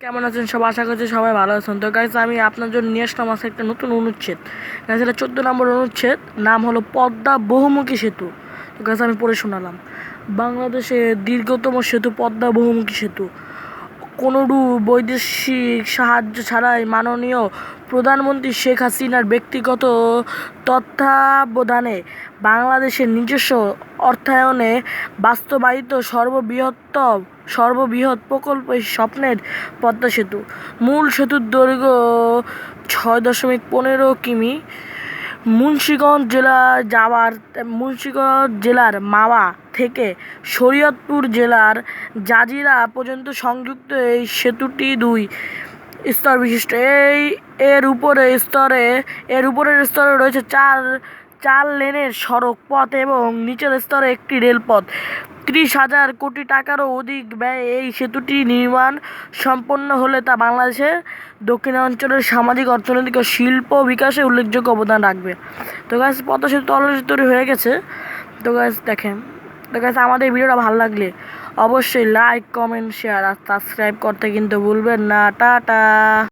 কেমন আছেন সব? আশা করছি সবাই ভালো আছেন। তো গাইজ আমি আপনার জন্য নিয়ে আসলাম আছে একটা নতুন অনুচ্ছেদ। গাইজ এটা চোদ্দ নম্বর অনুচ্ছেদ। নাম হলো পদ্মা বহুমুখী সেতু। তো গাইজ আমি পড়ে শোনালাম। বাংলাদেশে দীর্ঘতম সেতু পদ্মা বহুমুখী সেতু। কোনোরু বৈদেশিক সাহায্য ছাড়াই মাননীয় প্রধানমন্ত্রী শেখ হাসিনার ব্যক্তিগত তত্ত্বাবধানে বাংলাদেশের নিজস্ব অর্থায়নে বাস্তবায়িত সর্ববৃহত্তম, সর্ববৃহৎ প্রকল্প স্বপ্নের পদ্মা সেতু। মূল সেতুর দৈর্ঘ্য ছয় দশমিক পনেরো কিমি। মুন্সিগঞ্জ জেলা যাওয়ার, মুন্সিগঞ্জ জেলার মাওয়া থেকে শরীয়তপুর জেলার জাজিরা পর্যন্ত সংযুক্ত এই সেতুটি দুই স্তর বিশিষ্ট। এই, এর উপরে স্তরে, এর উপরের স্তরে রয়েছে চার চার লেনের সড়ক পথ এবং নিচের স্তরে একটি রেলপথ। ত্রিশ হাজার কোটি টাকারও অধিক ব্যয়ে এই সেতুটি নির্মাণ সম্পন্ন হলে তা বাংলাদেশের দক্ষিণাঞ্চলের সামাজিক, অর্থনৈতিক ও শিল্প বিকাশে উল্লেখযোগ্য অবদান রাখবে। তো গাছ পদ্মা সেতু অলরেডি তৈরি হয়ে গেছে। তো গাছ দেখেন, তো গাছ আমাদের ভিডিওটা ভালো লাগলে অবশ্যই লাইক কমেন্ট শেয়ার আর সাবস্ক্রাইব করতে কিন্তু ভুলবেন না। টাটা!